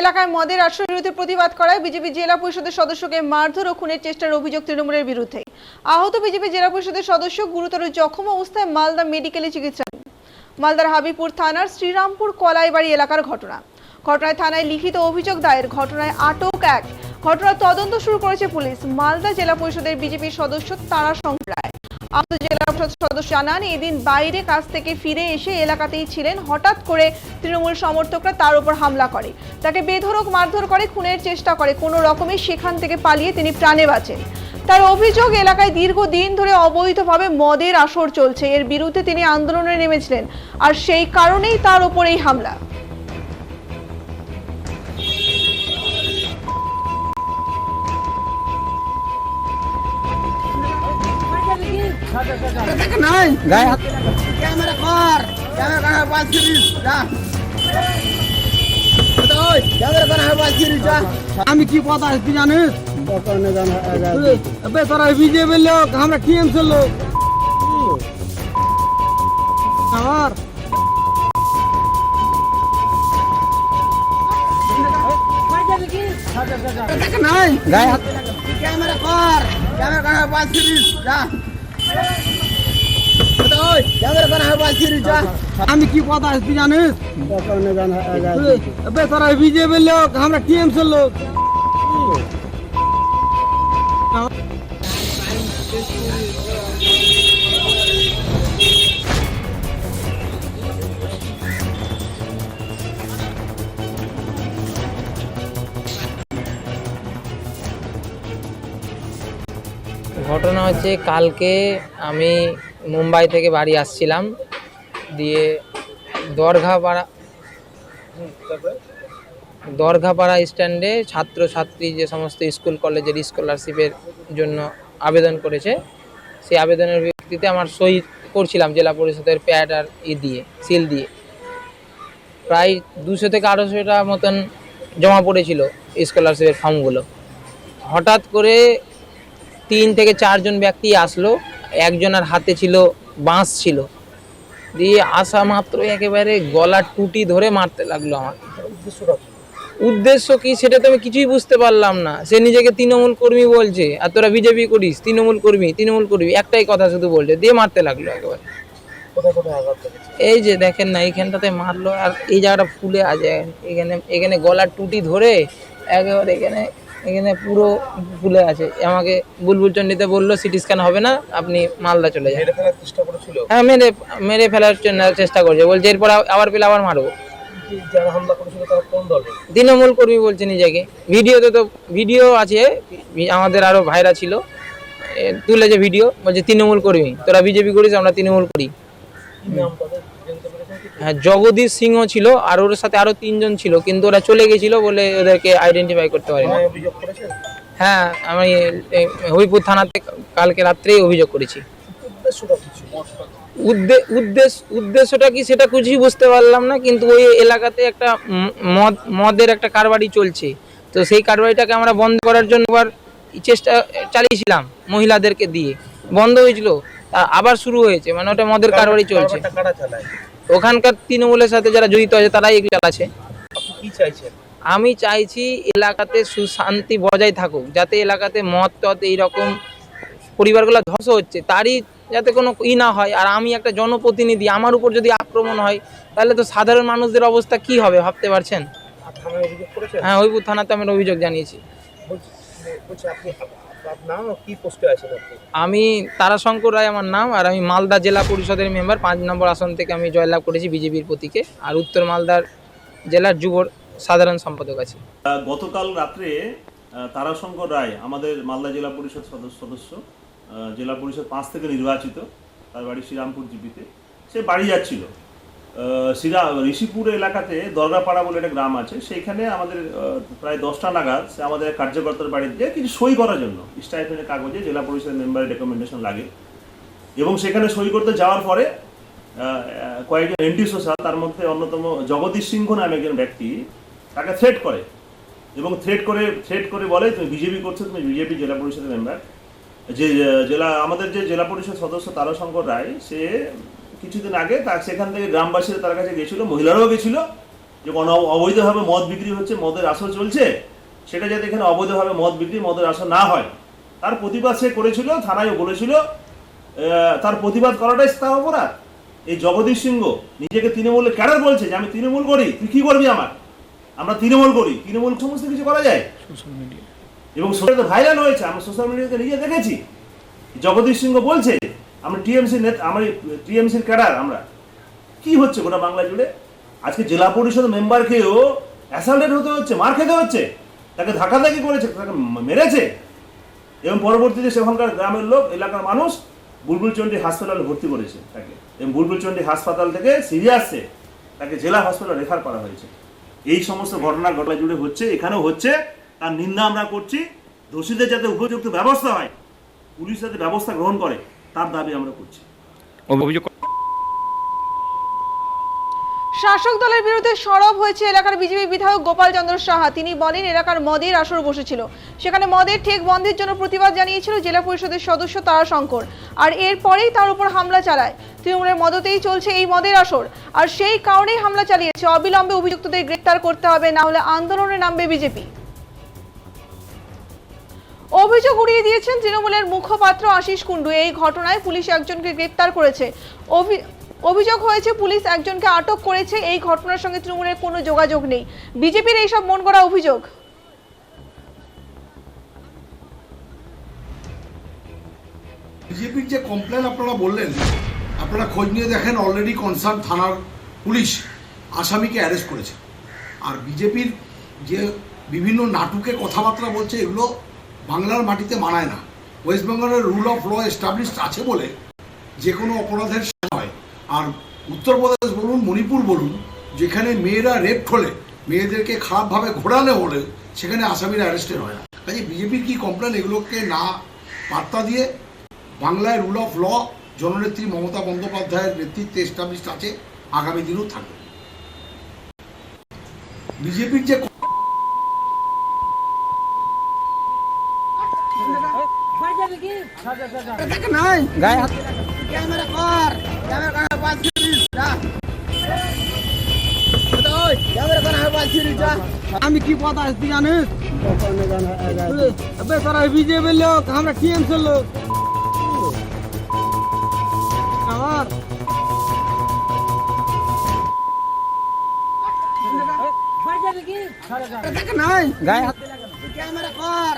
এলাকায় মদের আশ্রয়ের বিরুদ্ধে প্রতিবাদ করায় বিজেপি জেলা পরিষদের সদস্যকে মারধর ও খুনের চেষ্টার অভিযোগ তৃণমূলের বিরুদ্ধে। আহত বিজেপি জেলা পরিষদের সদস্য গুরুতর জখম অবস্থায় মালদা মেডিকেলে চিকিৎসাধীন। মালদার হাবিপুর থানার শ্রীরামপুর কলাইবাড়ি এলাকার ঘটনা। ঘটনায় থানায় লিখিত অভিযোগ দায়ের, ঘটনায় আটক এক। ঘটনার তদন্ত শুরু করেছে পুলিশ। মালদা জেলা পরিষদের বিজেপির সদস্য তারাশঙ্কর রায় পরিষদ সদস্য জানান, এদিন বাইরে কাজ থেকে ফিরে এসে এলাকাতেই ছিলেন। হঠাৎ করে তৃণমূল সমর্থকরা তার উপর হামলা করে। তাকে বেধড়ক মারধর করে, খুনের চেষ্টা করে। কোনো রকমে সেখান থেকে পালিয়ে তিনি প্রাণে বাঁচেন। তার অভিযোগ, এলাকায় দীর্ঘদিন ধরে অবৈধভাবে মদের আসর চলছে। এর বিরুদ্ধে তিনি আন্দোলনে নেমেছিলেন। আর সেই কারণেই তার উপর এই হামলা। নাই গায়ে হাত ক্যামেরা কর ক্যামেরা কর বাস করিস যা ওই ক্যামেরা কর বাস করিস যা আমি কি কথা তুই জানিস বে তোরা বিজেপি লোক আমরা টিএমসি লোক আমার নাই গায়ে হাত ক্যামেরা কর ক্যামেরা কর বাস করিস যা ওই ক্যামেরা কর বাস করিস যা আমি কি কথা তুই জানিস? বে তোরা বিজেপি লোক আমরা টিএমসি লোক। ঘটনা হচ্ছে কালকে আমি মুম্বাই থেকে বাড়ি আসছিলাম, দিয়ে দরঘাপাড়া দরঘাপাড়া স্ট্যান্ডে ছাত্রছাত্রী যে সমস্ত স্কুল, কলেজের স্কলারশিপের জন্য আবেদন করেছে, সেই আবেদনের ভিত্তিতে আমার সই করছিলাম জেলা পরিষদের প্যাড আর ই দিয়ে, সিল দিয়ে। প্রায় দুশো থেকে আড়াইশোটা মতন জমা পড়েছিল স্কলারশিপের ফর্মগুলো। হঠাৎ করে তিন থেকে চারজন ব্যক্তি আসলো একজনের হাতে ছিল বাঁশ ছিল। দিয়ে আসা মাত্র একেবারে গলার টুটি ধরে মারতে লাগল আমার উদ্দেশ্য কি? সেটা তো আমি কিছুই বুঝতে পারলাম না। সে নিজেকে তৃণমূল কর্মী বলছে আর তোরা বিজেপি করিস তৃণমূল কর্মী তৃণমূল কর্মী একটাই কথা শুধু বলছে দিয়ে মারতে লাগল একেবারে। এই যে দেখেন না এইখানটাতে মারলো আর এই জায়গাটা ফুলে আছে। এখানে এখানে গলার টুটি ধরে একেবারে এখানে এখানে পুরো ফুলে আছে। আমাকে বুলবুল চন্ডিতে বলল সিটি স্ক্যান হবে না আপনি মালদা চলে যান। হ্যাঁ মেরে মেরে ফেলার জন্য চেষ্টা করছে। বলছে এরপর আবার পেলে আবার মারবো। তৃণমূল কর্মী বলছে নিজেকে। ভিডিওতে তো ভিডিও আছে আমাদের আরও ভাইরা ছিল। তুলেছে ভিডিও বলছে তৃণমূল কর্মী তোরা বিজেপি করিস আমরা তৃণমূল করি। হ্যাঁ জগদীশ সিংহ ছিল আর ওর সাথে আরও তিনজন ছিল কিন্তু ওরা চলে গেছিল বলে ওদেরকে আইডেন্টিফাই করতে পারি না হ্যাঁ আমি হবিপুর থানাতে কালকে রাত্রেই অভিযোগ করেছি। উদ্দে- উদ্দেশ্য উদ্দেশ্যটা কি সেটা কিছুই বুঝতে পারলাম না কিন্তু ওই এলাকাতে একটা মদ মদের একটা কারবারি চলছে। তো সেই কারবারিটাকে আমরা বন্ধ করার জন্য আবার চেষ্টা চালিয়েছিলাম মহিলাদেরকে দিয়ে। বন্ধ হয়েছিল। আবার শুরু হয়েছে মানে ওটা মদের কারবারই চলছে। ওখানকার তৃণমূলের সাথে যারা জড়িত আছে তারাই এগুলো চালাচ্ছে। আমি চাইছি এলাকাতে সুশান্তি বজায় থাকুক যাতে এলাকাতে মদ টদ এইরকম পরিবারগুলো ধ্বংস হচ্ছে তারই যাতে কোনো ই না হয়। আর আমি একটা জনপ্রতিনিধি আমার উপর যদি আক্রমণ হয় তাহলে তো সাধারণ মানুষদের অবস্থা কি হবে ভাবতে পারছেন? হ্যাঁ হইপুর থানাতে আমি অভিযোগ জানিয়েছি। আমি তারাশঙ্কর রায় আমার নাম আর আমি মালদা জেলা পরিষদের মেম্বার পাঁচ নম্বর আসন থেকে আমি জয়লাভ করেছি বিজেপির প্রতীকে আর উত্তর মালদার জেলার যুব সাধারণ সম্পাদক আছি। গতকাল রাত্রে তারাশঙ্কর রায় আমাদের মালদা জেলা পরিষদ সদস্য সদস্য জেলা পরিষদ পাঁচ থেকে নির্বাচিত তার বাড়ি শ্রীরামপুর জিপিতে। সে বাড়ি যাচ্ছিল। শ্রীরা ঋষিপুর এলাকাতে দরগাপাড়া বলে একটা গ্রাম আছে, সেইখানে আমাদের প্রায় দশটা নাগাদ আমাদের কার্যকর্তার বাড়িতে কিছু সই করার জন্য, স্টাইফেনের কাগজে জেলা পরিষদের মেম্বারের রেকমেন্ডেশন লাগে। এবং সেখানে সই করতে যাওয়ার পরে কয়েকজন এন্টি সোশ্যাল তার মধ্যে অন্যতম জগদীশ সিংহ নামে একজন ব্যক্তি, তাকে থ্রেট করে। এবং থ্রেট করে থ্রেট করে বলে, তুমি বিজেপি করছ, তুমি বিজেপি জেলা পরিষদের মেম্বার যে জেলা, আমাদের যে জেলা পরিষদ সদস্য তারাশঙ্কর রায়, সে কিছুদিন আগে তার সেখান থেকে গ্রামবাসীরা তার কাছে গেছিল মহিলারাও গেছিল, যে কোনো অবৈধভাবে মদ বিক্রি হচ্ছে, মদের আসর চলছে, সেটা যাতে এখানে অবৈধভাবে মদ বিক্রি, মদের আসর না হয়। তার প্রতিবাদ সে করেছিল, থানায়ও বলেছিল তার প্রতিবাদ করাটাই তার অপরাধ। এই জগদীশ সিংহ নিজেকে তৃণমূলের ক্যাডার বলছে যে, আমি তৃণমূল করি, তুই কি করবি আমার? আমরা তৃণমূল করি, তৃণমূল সমস্ত কিছু করা যায়? এবং সোশ্যাল ভাইরাল হয়েছে, আমরা সোশ্যাল মিডিয়াতে নিজে দেখেছি। জগদীশ সিংহ বলছে, আমরা টিএমসি নেতা, আমার টিএমসির ক্যাডার, আমরা। কি হচ্ছে গোটা বাংলা জুড়ে? আজকে জেলা পরিষদ মেম্বারকেও অ্যাসাল্টেড হতে হচ্ছে, মার খেতে হচ্ছে। তাকে ধাক্কাধাক্কি করেছে, তাকে মেরেছে। এবং পরবর্তীতে সেখানকার গ্রামের লোক, এলাকার মানুষ বুলবুল চন্ডী হাসপাতালে ভর্তি করেছে তাকে। এবং বুলবুল চন্ডী হাসপাতাল থেকে সিরিয়াসে তাকে জেলা হাসপাতালে রেফার করা হয়েছে। এই সমস্ত ঘটনা ঘটনা জুড়ে হচ্ছে, এখানেও হচ্ছে। তার নিন্দা আমরা করছি। দোষীদের যাতে উপযুক্ত ব্যবস্থা হয় পুলিশ যাতে ব্যবস্থা গ্রহণ করে তার দাবি আমরা করছি। অভিযোগ শাসক দলের বিরুদ্ধে সরব হয়েছে এলাকার বিজেপি বিধায়ক গোপাল চন্দ্র সাহা। তিনি বলেন এলাকার মদের আসর বসেছিল। সেখানে মদের ঠেক বন্ধের জন্য প্রতিবাদ জানিয়েছিল জেলা পরিষদের সদস্য তারা শঙ্কর। আর এরপরেই তার উপর হামলা চালায়। তৃণমূলের মদতেই চলছে এই মদের আসর। আর সেই কারণেই হামলা চালিয়েছে। অবিলম্বে অভিযুক্তদের গ্রেপ্তার করতে হবে না হলে আন্দোলনে নামবে বিজেপি। অভিযোগ উড়িয়ে দিয়েছেন তৃণমূলের মুখপাত্র আশিস কুণ্ডু। এই ঘটনায় পুলিশ একজনকে গ্রেপ্তার করেছে। অভি- অভিযোগ হয়েছে, পুলিশ একজনকে আটক করেছে। এই ঘটনার সঙ্গে তৃণমূলের কোনো যোগাযোগ নেই। বিজেপির এইসব মন করা অভিযোগ? বিজেপির যে কমপ্লেন আপনারা বললেন, আপনারা খোঁজ নিয়ে দেখেন অলরেডি কনসার্ন থানার পুলিশ আসামিকে অ্যারেস্ট করেছে। আর বিজেপির যে বিভিন্ন নাটুকে কথাবার্তা বলছে, এগুলো বাংলার মাটিতে মানায় না। ওয়েস্ট বেঙ্গলের রুল অফ ল এস্টাবলিশড আছে বলে যে কোনো অপরাধের হয়। আর উত্তরপ্রদেশ বলুন, মণিপুর বলুন, যেখানে মেয়েরা রেপ হলে মেয়েদেরকে খারাপভাবে ঘোরানো হলে সেখানে আসামিরা অ্যারেস্টেড হয় না। কাজে বিজেপির কি কমপ্লেন এগুলোকে না বার্তা দিয়ে বাংলায় রুল অফ ল জননেত্রী মমতা বন্দ্যোপাধ্যায়ের নেতৃত্বে এস্টাবলিশড আছে, আগামী দিনেও থাকবে। বিজেপির যে দেখ নাই গায়ে হাত ক্যামেরা কর ক্যামেরা কর বাস ছিড়িস যা ওই ক্যামেরা কর আর বাস ছিড়িস যা আমি কি কথা তুই জানিস अबे তোরা বিজেপি লোক আমরা টিএমসি লোক আমার দেখ নাই গায়ে হাত ক্যামেরা কর